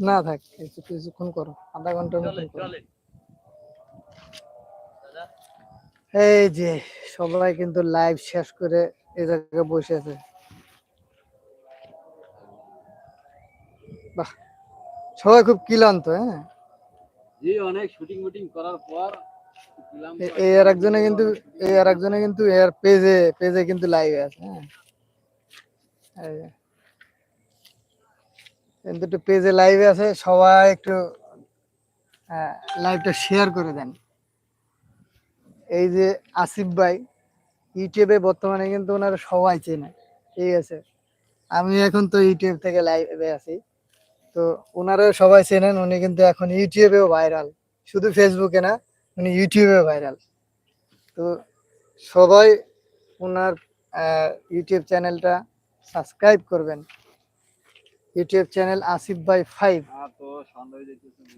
না, থাক কিছু কিছুক্ষণ করো আধা ঘণ্টার দাদা এই যে সবাই কিন্তু লাইভ শেষ করে এই জায়গায় বসে আছে। বাহ সবাই খুব ক্লান্ত হ্যাঁ? এই আর একজনে এই আর কিন্তু আছে হ্যাঁ। কিন্তু একটু পেজে আছে, সবাই একটু লাইভটা শেয়ার করে দেন। এই যে আসিফ ভাই ইউটিউবে বর্তমানে কিন্তু ওনারা সবাই চেনে, ঠিক আছে। আমি এখন তো ইউটিউব থেকে লাইভে আছি। তো ওনারাও সবাই চেনেন উনি কিন্তু এখন ইউটিউবেও ভাইরাল। শুধু ফেসবুকে না উনি ইউটিউবে ভাইরাল। তো সবাই ওনার ইউটিউব চ্যানেলটা সাবস্ক্রাইব করবেন। ইউটিউব চ্যানেল আসিফ ভাই ফাইভ হয়ে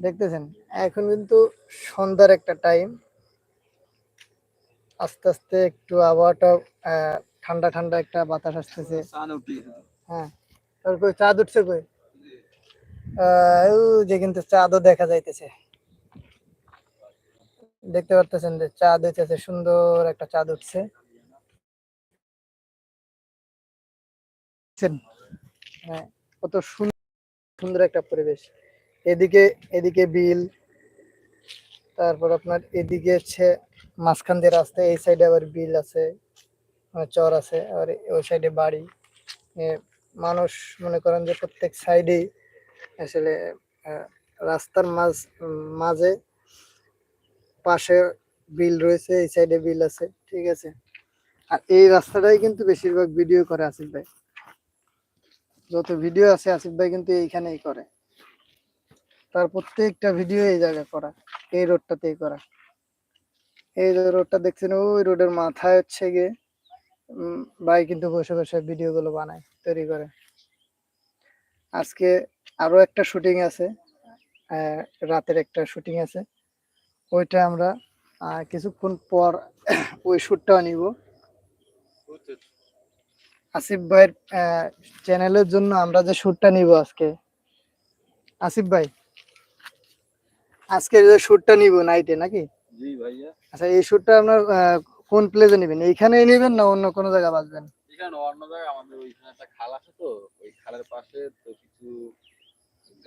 দেখতেছেন। এখন কিন্তু সন্ধ্যার একটা টাইম আস্তে আস্তে একটু আবহাওয়াটা ঠান্ডা ঠান্ডা একটা বাতাস আসতেছে। হ্যাঁ তারপর চাঁদ উঠছে কই? যে কিন্তু চাঁদও দেখা যাইতেছে। দেখতে পারতেছেন যে চাঁদ হইতেছে, সুন্দর একটা চাঁদ উঠছে। হ্যাঁ কত সুন্দর একটা পরিবেশ। এদিকে এদিকে বিল, তারপর আপনার এদিকে হচ্ছে মাঝখান দিয়ে রাস্তা, এই সাইডে আবার বিল আছে চর আছে আর ওই সাইডে বাড়ি। মানুষ মনে করেন যে প্রত্যেক সাইডেই আসলে রাস্তার মাঝ, মাঝে পাশে বিল রয়েছে, এই সাইডে বিল আছে, ঠিক আছে? আর এই রাস্তাটাই কিন্তু বেশিরভাগ ভিডিও করে আসিফ ভাই। যত ভিডিও আছে, আসিফ ভাই কিন্তু এইখানেই করে। তার প্রত্যেকটা ভিডিও এই জায়গায় করা, এই রোডটাতেই করা। এই যে রোডটা দেখছেন, ওই রোডের মাথায় হচ্ছে গিয়ে ভাই কিন্তু বসে বসে ভিডিও গুলো বানায়, তৈরি করে। আজকে আরও একটা শুটিং আছে রাতের একটা শুটিং আছে। ওইটা আমরা কিছুক্ষণ পর ওই শুটটাও নিব। আসিফ ভাইয়ের চ্যানেলের জন্য আমরা যে শুটটা নিব আজকে। আসিফ ভাই আজকে যে শুটটা নিব নাইটে নাকি? জি ভাইয়া। আচ্ছা এই শুটটা আপনার কোন প্লেসে নেবেন? এইখানেই নেবেন না অন্য কোনো জায়গায় বাজবেন এখানে অন্য জায়গায় আমাদের ওইখানে একটা খাল আছে তো ওই খালের পাশে তো কিছু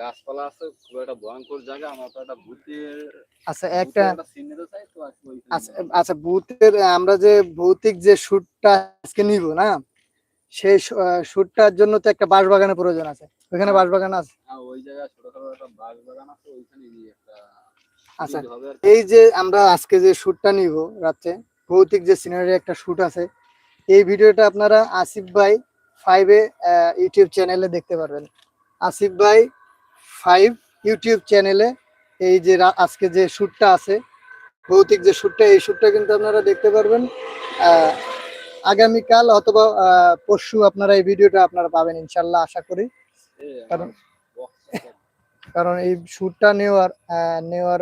গাছপালা আছে খুব একটা ভয়ঙ্কর জায়গা আমরা তো একটা ভূতের আচ্ছা একটা আচ্ছা আচ্ছা ভূতের আমরা যে ভৌতিক যে শুটটা আজকে নিব না? সেই শুটটার জন্য তো একটা বাঁশবাগানের প্রয়োজন আছে। ওইখানে আছে? হ্যাঁ, ওই জায়গায় ছোটখাটো একটা বাগ বাগান আছে ওইখানে একটা আচ্ছা। এই যে আমরা আজকে যে শুটটা নিব রাতে ভৌতিক যে সিনারি একটা শুট আছে এই ভিডিওটা আপনারা আসিফ ভাই ফাইভে ইউটিউব চ্যানেলে দেখতে পারবেন। আসিফ ভাই ফাইভ ইউটিউব চ্যানেলে এই যে আজকে যে শুটটা আছে, ভৌতিক যে শুটটা এই শুটটা কিন্তু আপনারা দেখতে পারবেন। আগামীকাল অথবা পরশু আপনারা এই ভিডিওটা আপনারা পাবেন ইনশাল্লাহ, আশা করি। কারণ কারণ এই শ্যুটটা নেওয়ার নেওয়ার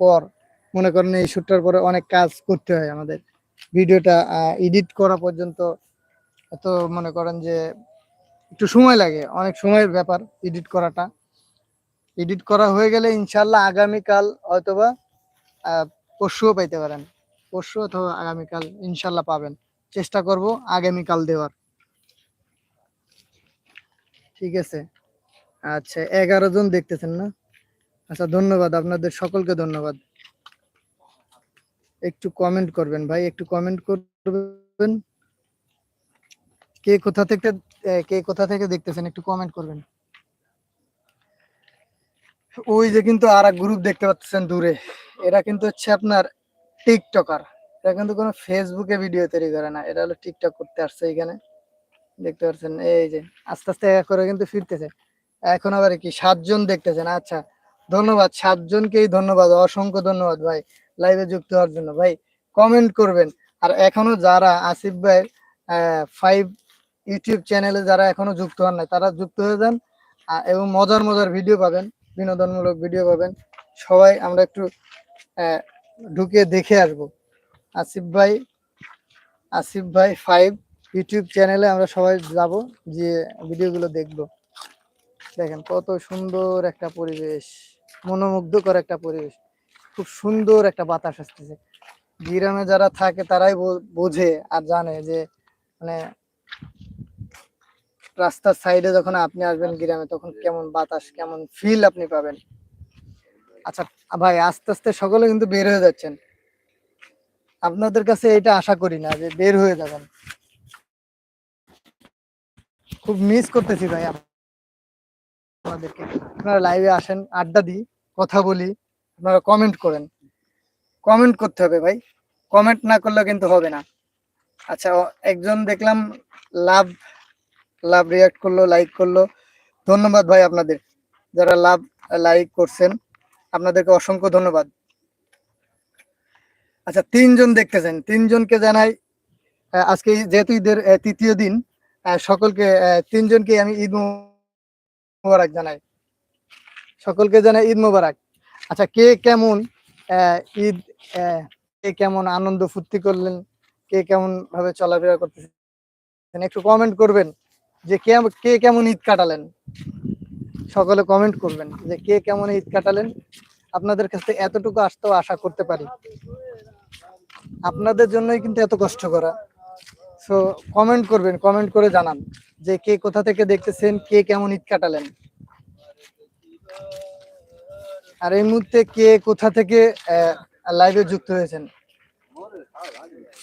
পর, মনে করেন এই শ্যুটটার পরে অনেক কাজ করতে হয় আমাদের। ভিডিওটা এডিট করা পর্যন্ত এত মনে করেন যে একটু সময় লাগে, অনেক সময়ের ব্যাপার এডিট করাটা। এডিট করা হয়ে গেলে ইনশাল্লাহ আগামীকাল আহ, পরশুও পাইতে পারেন। পরশু অথবা আগামীকাল ইনশাল্লাহ পাবেন। চেষ্টা করব আগামীকাল দেওয়ার। ঠিক আছে? আচ্ছা এগারো জন দেখতেছেন না? আচ্ছা ধন্যবাদ। আপনাদের সকলকে ধন্যবাদ। একটু কমেন্ট করবেন ভাই একটু কমেন্ট করবেন। কে কোথা থেকে কে কোথা থেকে দেখতেছেন? একটু কমেন্ট করবেন। ওই যে কিন্তু আর গ্রুপ দেখতে পাচ্ছেন দূরে। এরা কিন্তু হচ্ছে আপনার টিকটকার এরা কিন্তু কোনো ফেসবুকে ভিডিও তৈরি করে না। এরা হলো টিকটক করতে আসছে এখানে। দেখতে পাচ্ছেন? এই যে, আস্তে আস্তে এক করে কিন্তু ফিরতেছে। এখন আবার কি, সাতজন দেখতেছেন? আচ্ছা ধন্যবাদ। সাতজনকেই ধন্যবাদ, অসংখ্য ধন্যবাদ ভাই লাইভে যুক্ত হওয়ার জন্য। ভাই কমেন্ট করবেন। আর এখনও যারা আসিফ ভাই ফাইভ ইউটিউব চ্যানেলে যারা এখনও যুক্ত হন নাই, তারা যুক্ত হয়ে যান এবং মজার মজার ভিডিও পাবেন। বিনোদনমূলক ভিডিও পাবেন। সবাই আমরা একটু ঢুকে দেখে আসব। আসিফ ভাই আসিফ ভাই ফাইভ ইউটিউব চ্যানেলে আমরা সবাই যাব যে ভিডিওগুলো দেখব। দেখেন কত সুন্দর একটা পরিবেশ, মনোমুগ্ধকর একটা পরিবেশ। খুব সুন্দর একটা বাতাস আসতেছে। গ্রামে যারা থাকে তারাই বোঝে আর জানে যে মানে রাস্তার সাইডে যখন আপনি আসবেন গ্রামে তখন কেমন বাতাস কেমন ফিল আপনি পাবেন? আচ্ছা ভাই আস্তে আস্তে সকলে কিন্তু বের হয়ে যাচ্ছেন। আপনাদের কাছে এটা আশা করি না যে বের হয়ে যাবেন। খুব মিস করতেছি ভাই আপ- আপনাদেরকে আপনারা লাইভে আসেন আড্ডা দিই কথা বলি আপনারা কমেন্ট করেন। কমেন্ট করতে হবে ভাই। কমেন্ট না করলে কিন্তু হবে না। আচ্ছা একজন দেখলাম লাভ লাভ রিয়াক্ট করল লাইক করল। ধন্যবাদ ভাই আপনাদের। যারা লাভ লাইক করছেন, আপনাদেরকে অসংখ্য ধন্যবাদ। আচ্ছা তিনজন দেখতেছেন। তিনজনকে জানাই আজকে যেহেতু ঈদের তৃতীয় দিন সকলকে তিনজনকে আমি ঈদ মোবারক জানাই। সকলকে জানাই ঈদ মোবারক। আচ্ছা কে কেমন ঈদ কে কেমন আনন্দ ফুর্তি করলেন, কে কেমন ভাবে চলাফেরা করতেছেন, একটু কমেন্ট করবেন। যে কে কেমন ঈদ কাটালেন? সকলে কমেন্ট করবেন যে কে কেমন ঈদ কাটালেন। আপনাদের কাছে এতটুকু আসতেও আশা করতে পারি। আপনাদের জন্যই কিন্তু এত কষ্ট করা। সো কমেন্ট করবেন কমেন্ট করে জানান যে কে কোথা থেকে দেখতেছেন, কে কেমন ঈদ কাটালেন। আর এই মুহূর্তে কে কোথা থেকে লাইভে যুক্ত হয়েছেন?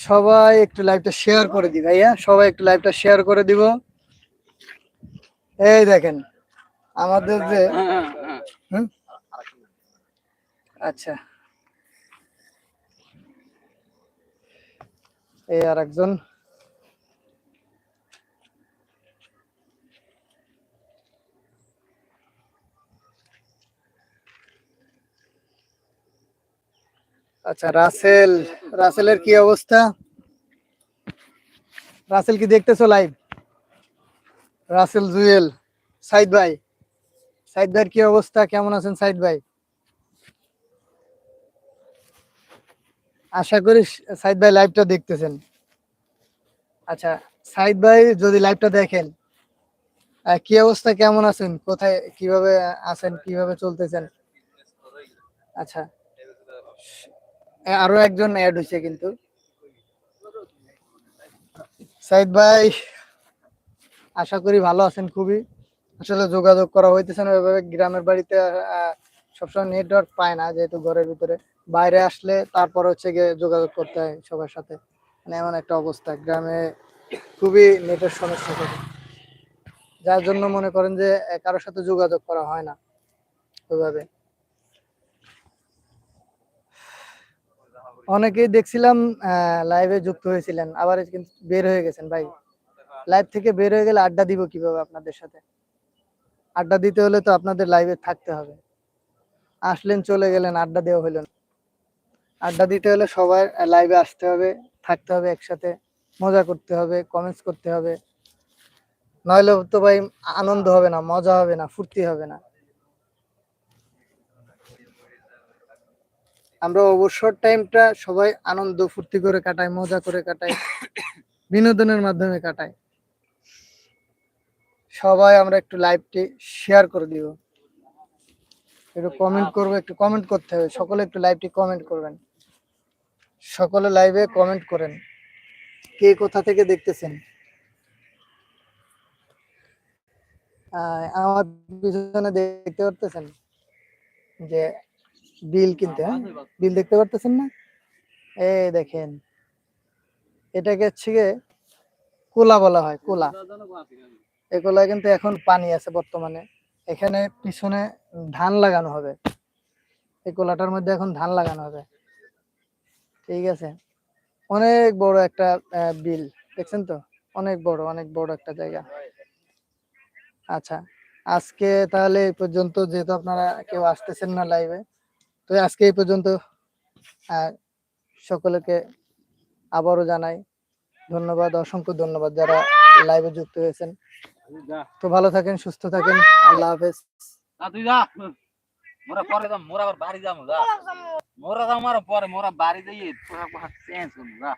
সবাই একটু লাইভটা শেয়ার করে দি ভাইয়া। সবাই একটু লাইভটা শেয়ার করে দিব। এই দেখেন, আমাদের যে আচ্ছা। এই আর একজন আচ্ছা রাসেল, রাসেলের কি অবস্থা? রাসেল কি দেখতেছো লাইভ রাসেল জুয়েল। সাইদ ভাই। সাইদ ভাইয়ের কি অবস্থা? কেমন আছেন সাইদ ভাই? আশা করি সাইদ ভাই লাইভটা দেখতেছেন। আচ্ছা সাইদ ভাই যদি লাইভটা দেখেন কি অবস্থা? কেমন আছেন? কোথায়, কীভাবে আছেন? কীভাবে চলতেছেন? আচ্ছা আরও একজন অ্যাড হয়েছে কিন্তু। সাইদ ভাই আশা করি ভালো আছেন খুবই। আসলে যোগাযোগ করা হইতেছে না ওইভাবে গ্রামের বাড়িতে সবসময় নেটওয়ার্ক পায় না, যেহেতু ঘরের ভিতরে। বাইরে আসলে তারপর হচ্ছে গিয়ে যোগাযোগ করতে হয় সবার সাথে। মানে এমন একটা অবস্থা, গ্রামে খুবই নেটের সমস্যা থাকে যার জন্য মনে করেন যে কারোর সাথে যোগাযোগ করা হয় না ওইভাবে। অনেকেই দেখছিলাম লাইভে যুক্ত হয়েছিলেন, আবার কিন্তু বের হয়ে গেছেন ভাই। লাইভ থেকে বের হয়ে গেলে আড্ডা দিব কীভাবে আপনাদের সাথে? আড্ডা দিতে হলে তো আপনাদের লাইভে থাকতে হবে। আসলেন, চলে গেলেন, আড্ডা দেওয়া হইল আড্ডা দিতে হলে সবাই লাইভে আসতে হবে, থাকতে হবে একসাথে, মজা করতে হবে কমেন্টস করতে হবে। নইলে তো ভাই আনন্দ হবে না, মজা হবে না, ফুর্তি হবে না। আমরা অবসর টাইমটা সবাই আনন্দ, ফুর্তি করে কাটাই, মজা করে কাটাই, বিনোদনের মাধ্যমে কাটাই। সবাই আমরা একটু লাইভটি শেয়ার করে দিব একটু কমেন্ট করব, একটু কমেন্ট করতে হবে। সকলে একটু লাইভটি কমেন্ট করবেন। সকলে লাইভে কমেন্ট করেন। কে কোথা থেকে দেখতেছেন? আমার পিছনে দেখতে পারতেছেন যে বিল কিনতে হ্যাঁ? বিল দেখতে পারতেছেন না? এই দেখেন, এটাকে হচ্ছে কোলা বলা হয়, কোলা। কোলায় কিন্তু এখন পানি আছে বর্তমানে। এখানে পিছনে ধান লাগানো হবে। এই কোলাটার মধ্যে এখন ধান লাগানো হবে। ঠিক আছে। অনেক বড় একটা বিল। দেখছেন তো? অনেক বড় অনেক বড় একটা জায়গা। আচ্ছা। আজকে তাহলে এই পর্যন্ত, যেহেতু আপনারা কেউ আসতেছেন না লাইভে তো আজকে এই পর্যন্ত সকলকে আবারও জানাই ধন্যবাদ, অসংখ্য ধন্যবাদ যারা লাইভে যুক্ত হয়েছেন। তো ভালো থাকেন সুস্থ থাকেন। আল্লাহ হাফেজ। না তুই যা। মোরা পরে যাম মোরা আবার বাড়ি যাব যা। মোরা যাম আর পরে মোরা বাড়ি যাই তোরা চেঞ্জ করব যা।